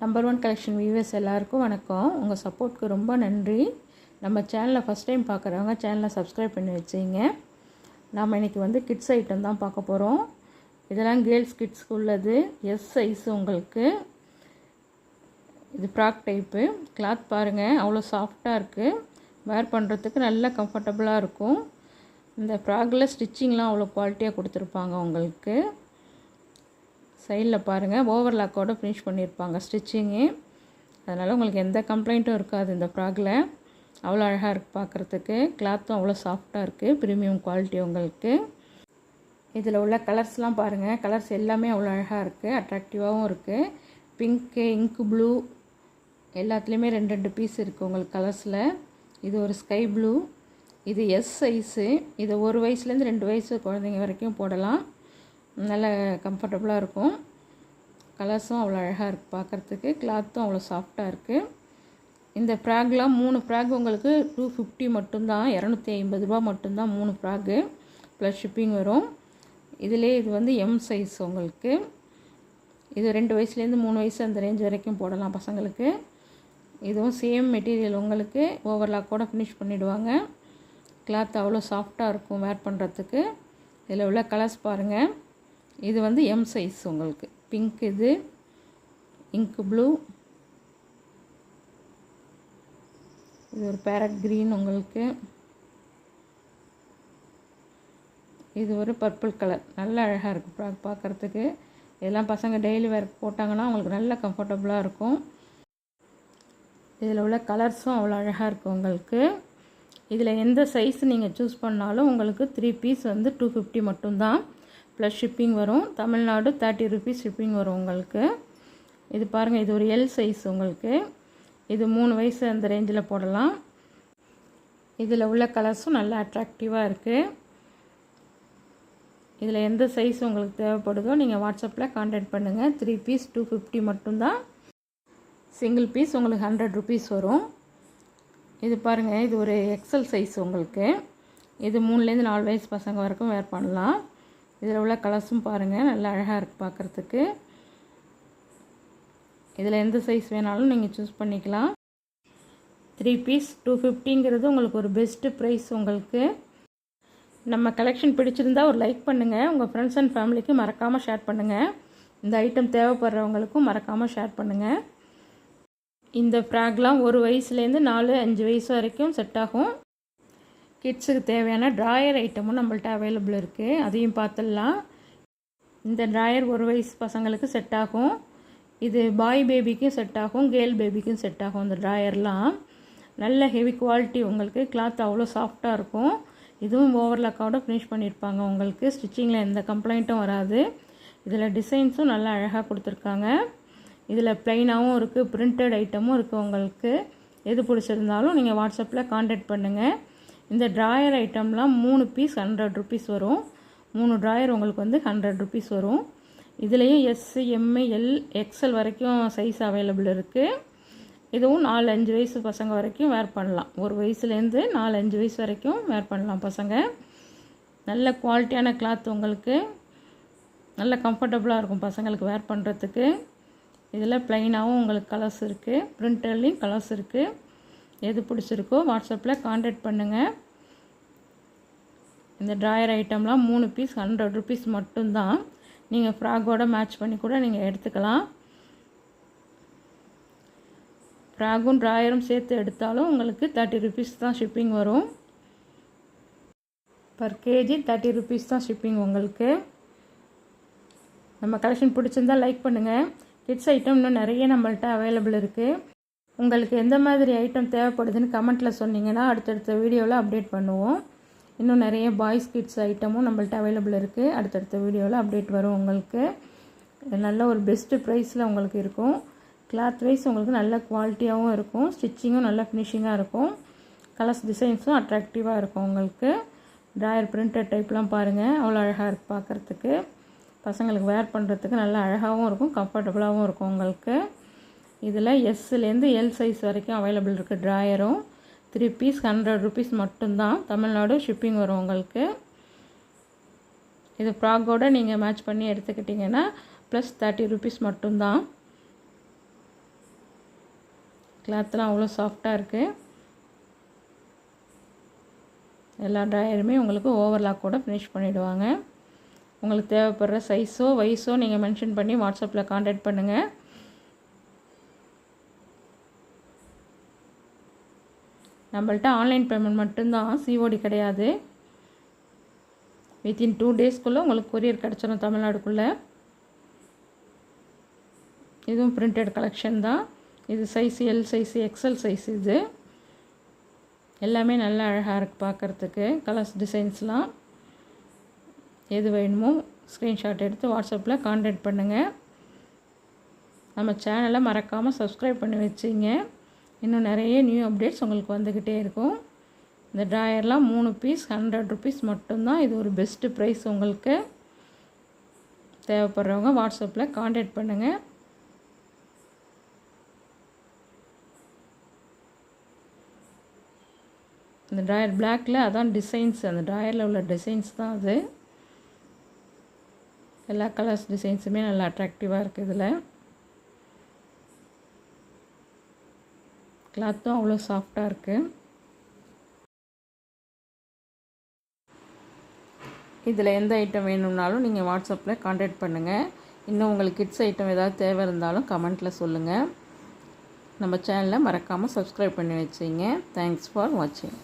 Number one collection viewers எல்லாருக்கும் வணக்கம். உங்கள் சப்போர்ட்க்கு ரொம்ப நன்றி. நம்ம சேனலை ஃபஸ்ட் டைம் பார்க்குறவங்க சேனலை சப்ஸ்கிரைப் பண்ணி வச்சிங்க. நாம் இன்றைக்கி வந்து கிட்ஸ் ஐட்டம் தான் பார்க்க போகிறோம் இதெல்லாம் கேர்ள்ஸ் கிட்ஸ்க்கு உள்ளது. எஸ் சைஸ் உங்களுக்கு. இது ஃப்ராக் டைப்பு கிளாத் பாருங்கள் அவ்வளோ சாஃப்டாக இருக்குது வேர் பண்ணுறதுக்கு நல்லா கம்ஃபர்டபுளாக இருக்கும். இந்த ஃப்ராகில் ஸ்டிச்சிங்லாம் அவ்வளோ குவாலிட்டியாக கொடுத்துருப்பாங்க உங்களுக்கு. சைடில் பாருங்கள் ஓவர்லாக்கோடு ஃபினிஷ் பண்ணியிருப்பாங்க ஸ்டிச்சிங்கு அதனால் உங்களுக்கு எந்த கம்ப்ளைண்ட்டும் இருக்காது இந்த ஃப்ராகில். அவ்வளோ அழகாக இருக்குது பார்க்குறதுக்கு கிளாத்தும் அவ்வளோ சாஃப்டாக இருக்குது ப்ரீமியம் குவாலிட்டி உங்களுக்கு. இதில் உள்ள கலர்ஸ்லாம் பாருங்கள் கலர்ஸ் எல்லாமே அவ்வளோ அழகாக இருக்குது அட்ராக்டிவாகவும் இருக்குது பிங்க்கு இங்கு ப்ளூ எல்லாத்துலேயுமே ரெண்டு ரெண்டு பீஸ் இருக்குது உங்களுக்கு கலர்ஸில் இது ஒரு ஸ்கை ப்ளூ இது எஸ் சைஸு இது ஒரு வயசுலேருந்து ரெண்டு வயசு குழந்தைங்க வரைக்கும் போடலாம். நல்ல கம்ஃபர்டபுளாக இருக்கும். கலர்ஸும் அவ்வளோ அழகாக இருக்குது பார்க்குறதுக்கு கிளாத்தும் அவ்வளோ சாஃப்டாக இருக்குது இந்த ஃப்ராக்லாம் மூணு ஃப்ராக் உங்களுக்கு டூ ஃபிஃப்டி மட்டும்தான் இரநூத்தி ஐம்பது ரூபா மட்டும்தான் மூணு ஃப்ராக்கு ப்ளஸ் ஷிப்பிங் வரும். இதிலே இது வந்து எம் சைஸ் உங்களுக்கு. இது ரெண்டு வயசுலேருந்து மூணு வயசு அந்த ரேஞ்ச் வரைக்கும் போடலாம் பசங்களுக்கு. இதுவும் சேம் மெட்டீரியல் உங்களுக்கு. ஓவர்லாக் கூட ஃபினிஷ் பண்ணிவிடுவாங்க கிளாத் அவ்வளோ சாஃப்டாக இருக்கும் வேர் பண்ணுறதுக்கு இதில் உள்ள கலர்ஸ் பாருங்கள் இது வந்து எம் சைஸ் உங்களுக்கு. பிங்க் இது இங்க் ப்ளூ இது ஒரு பேரட் க்ரீன் உங்களுக்கு. இது ஒரு பர்பிள் கலர் நல்ல அழகாக இருக்குது பார்க்குறதுக்கு இதெல்லாம் பசங்க டெய்லி வேர் போட்டாங்கன்னா அவங்களுக்கு நல்ல கம்ஃபர்டபுளாக இருக்கும். இதில் உள்ள கலர்ஸும் அவ்வளோ அழகாக இருக்கும் உங்களுக்கு. இதில் எந்த சைஸ் நீங்கள் சூஸ் பண்ணாலும் உங்களுக்கு த்ரீ பீஸ் வந்து டூ ஃபிஃப்டி மட்டும்தான். ப்ளஸ் ஷிப்பிங் வரும். தமிழ்நாடு தேர்ட்டி ருபீஸ் ஷிப்பிங் வரும் உங்களுக்கு. இது பாருங்கள் இது ஒரு எல் சைஸ் உங்களுக்கு. இது மூணு வயசு அந்த ரேஞ்சில் போடலாம். இதில் உள்ள கலர்ஸும் நல்லா அட்ராக்டிவாக இருக்குது இதில் எந்த சைஸ் உங்களுக்கு தேவைப்படுதோ நீங்கள் வாட்ஸ்அப்பில் காண்டாக்ட் பண்ணுங்கள் த்ரீ பீஸ் டூ ஃபிஃப்டி மட்டும்தான். சிங்கிள் பீஸ் உங்களுக்கு ஹண்ட்ரட் ருபீஸ் வரும். இது பாருங்கள் இது ஒரு எக்ஸல் சைஸ் உங்களுக்கு. இது மூணுலேருந்து நாலு வயசு பசங்க வரைக்கும் வேர் பண்ணலாம். இதில் உள்ள கலர்ஸும் பாருங்கள் நல்லா அழகாக இருக்குது பார்க்குறதுக்கு. இதில் எந்த சைஸ் வேணாலும் நீங்கள் சூஸ் பண்ணிக்கலாம். த்ரீ பீஸ் டூ ஃபிஃப்டிங்கிறது உங்களுக்கு ஒரு பெஸ்ட்டு ப்ரைஸ் உங்களுக்கு. நம்ம கலெக்ஷன் பிடிச்சிருந்தா ஒரு லைக் பண்ணுங்கள் உங்கள் ஃப்ரெண்ட்ஸ் அண்ட் ஃபேமிலிக்கு மறக்காமல் ஷேர் பண்ணுங்கள் இந்த ஐட்டம் தேவைப்படுறவங்களுக்கும் மறக்காமல் ஷேர் பண்ணுங்கள் இந்த ஃப்ராக்லாம் ஒரு வயசுலேருந்து நாலு அஞ்சு வயசு வரைக்கும் செட் ஆகும். கிட்ஸுக்கு தேவையான ட்ராயர் ஐட்டமும் நம்மள்ட்ட அவைலபிள் இருக்குது அதையும் பார்த்துடலாம் இந்த ட்ராயர் ஒரு வயசு பசங்களுக்கு செட் ஆகும். இது பாய் பேபிக்கும் செட் ஆகும் கேர்ள் பேபிக்கும் செட் ஆகும் இந்த ட்ராயர்லாம். நல்ல ஹெவி குவாலிட்டி உங்களுக்கு. கிளாத் அவ்வளோ சாஃப்டாக இருக்கும். இதுவும் ஓவர்லாக்கோட ஃபினிஷ் பண்ணியிருப்பாங்க உங்களுக்கு. ஸ்டிச்சிங்கில் எந்த கம்ப்ளைண்ட்டும் வராது. இதில் டிசைன்ஸும் நல்லா அழகாக கொடுத்துருக்காங்க. இதில் ப்ளைனாகவும் இருக்குது பிரிண்டட் ஐட்டமும் இருக்குது உங்களுக்கு. எது பிடிச்சிருந்தாலும் நீங்கள் வாட்ஸ்அப்பில் காண்டாக்ட் பண்ணுங்கள் இந்த ட்ராயர் ஐட்டம்லாம் மூணு பீஸ் ஹண்ட்ரட் ருபீஸ் வரும். மூணு ட்ராயர் உங்களுக்கு வந்து ஹண்ட்ரட் ருபீஸ் வரும். இதுலேயும் எஸ் எம்ஏ எல் எக்ஸல் வரைக்கும் சைஸ் அவைலபிள் இருக்குது இதுவும் நாலு அஞ்சு வயசு பசங்க வரைக்கும் வேர் பண்ணலாம். ஒரு வயசுலேருந்து நாலு அஞ்சு வயசு வரைக்கும் வேர் பண்ணலாம் பசங்க. நல்ல குவாலிட்டியான கிளாத் உங்களுக்கு. நல்ல கம்ஃபர்டபுளாக இருக்கும் பசங்களுக்கு வேர் பண்ணுறதுக்கு இதில் ப்ளைனாகவும் உங்களுக்கு கலர்ஸ் இருக்குது பிரிண்டர்லேயும் கலர்ஸ் இருக்குது எது பிடிச்சிருக்கோ வாட்ஸ்அப்பில் காண்டாக்ட் பண்ணுங்கள் இந்த ட்ராயர் ஐட்டம்லாம் மூணு பீஸ் ஹண்ட்ரட் ருபீஸ் மட்டும்தான். நீங்கள் ஃப்ராகோட மேட்ச் பண்ணி கூட நீங்கள் எடுத்துக்கலாம். ஃப்ராகும் ட்ராயரும் சேர்த்து எடுத்தாலும் உங்களுக்கு தேர்ட்டி ருபீஸ் தான் ஷிப்பிங் வரும். பர் கேஜி தேர்ட்டி ருபீஸ் தான் ஷிப்பிங் உங்களுக்கு. நம்ம கலெக்ஷன் பிடிச்சிருந்தால் லைக் பண்ணுங்கள் கிட்ஸ் ஐட்டம் இன்னும் நிறைய நம்மள்ட்ட அவைலபிள் இருக்குது உங்களுக்கு எந்த மாதிரி ஐட்டம் தேவைப்படுதுன்னு கமெண்ட்டில் சொன்னீங்கன்னா அடுத்தடுத்த வீடியோவில் அப்டேட் பண்ணுவோம். இன்னும் நிறைய பாய்ஸ் கிட்ஸ் ஐட்டமும் நம்மள்ட்ட அவைலபிள் இருக்குது அடுத்தடுத்த வீடியோவில் அப்டேட் வரும் உங்களுக்கு. நல்ல ஒரு பெஸ்ட்டு ப்ரைஸில் உங்களுக்கு இருக்கும். கிளாத் வைஸ் உங்களுக்கு நல்ல குவாலிட்டியாகவும் இருக்கும். ஸ்டிச்சிங்கும் நல்ல ஃபினிஷிங்காக இருக்கும். கலர்ஸ் டிசைன்ஸும் அட்ராக்டிவாக இருக்கும் உங்களுக்கு. ட்ராயர் பிரிண்டட் டைப்லாம் பாருங்கள் அவ்வளோ அழகாக இருக்குது பார்க்குறதுக்கு பசங்களுக்கு வேர் பண்ணுறதுக்கு நல்லா அழகாகவும் இருக்கும் கம்ஃபர்டபுளாகவும் இருக்கும் உங்களுக்கு. இதில் எஸ்ஸுலேருந்து எல் சைஸ் வரைக்கும் அவைலபிள் இருக்குது ட்ராயரும் த்ரீ பீஸ் ஹண்ட்ரட் ருபீஸ் மட்டும்தான். தமிழ்நாடு ஷிப்பிங் வரும் உங்களுக்கு. இது ஃப்ராக்கோட நீங்கள் மேட்ச் பண்ணி எடுத்துக்கிட்டிங்கன்னா ப்ளஸ் தேர்ட்டி ருபீஸ் மட்டும்தான். கிளாத்லாம் அவ்வளோ சாஃப்டாக இருக்குது எல்லா ட்ராயருமே உங்களுக்கு ஓவர்லாக் கூட ஃபினிஷ் பண்ணிவிடுவாங்க உங்களுக்கு தேவைப்படுற சைஸோ வயசோ நீங்கள் மென்ஷன் பண்ணி வாட்ஸ்அப்பில் காண்டாக்ட் பண்ணுங்கள் நம்மள்ட்ட ஆன்லைன் பேமெண்ட் மட்டும்தான் சிஓடி கிடையாது. வித்தின் டூ டேஸ்க்குள்ளே உங்களுக்கு கொரியர் கிடச்சிடும் தமிழ்நாடுக்குள்ளே. இதுவும் பிரிண்டட் கலெக்ஷன் தான். இது size L size XL size இது. எல்லாமே நல்லா அழகாக இருக்குது பார்க்குறதுக்கு கலர்ஸ் டிசைன்ஸ்லாம் எது வேணுமோ ஸ்க்ரீன்ஷாட் எடுத்து வாட்ஸ்அப்பில் காண்டாக்ட் பண்ணுங்கள் நம்ம சேனலை மறக்காமல் சப்ஸ்கிரைப் பண்ணி வச்சிங்க. இன்னும் நிறைய நியூ அப்டேட்ஸ் உங்களுக்கு வந்துக்கிட்டே இருக்கும். இந்த ட்ராயர்லாம் மூணு பீஸ் ஹண்ட்ரட் ருபீஸ் மட்டும்தான். இது ஒரு பெஸ்ட்டு ப்ரைஸ் உங்களுக்கு தேவைப்படுறவங்க வாட்ஸ்அப்பில் காண்டாக்ட் பண்ணுங்கள் இந்த ட்ராயர் பிளாக்கில் அதான் டிசைன்ஸ் அந்த ட்ராயரில் உள்ள டிசைன்ஸ் தான் அது. எல்லா கலர்ஸ் டிசைன்ஸுமே நல்லா அட்ராக்டிவாக இருக்குது இதில். கிளாத்தும் அவ்வளோ சாஃப்டாக இருக்குது இதில் எந்த ஐட்டம் வேணும்னாலும் நீங்கள் வாட்ஸ்அப்பில் காண்டாக்ட் பண்ணுங்கள் இன்னும் உங்களுக்கு கிட்ஸ் ஐட்டம் ஏதாவது தேவை இருந்தாலும் கமெண்ட்டில் சொல்லுங்கள் நம்ம சேனலை மறக்காமல் சப்ஸ்கிரைப் பண்ணி வச்சிங்க. தேங்க்ஸ் ஃபார் வாட்சிங்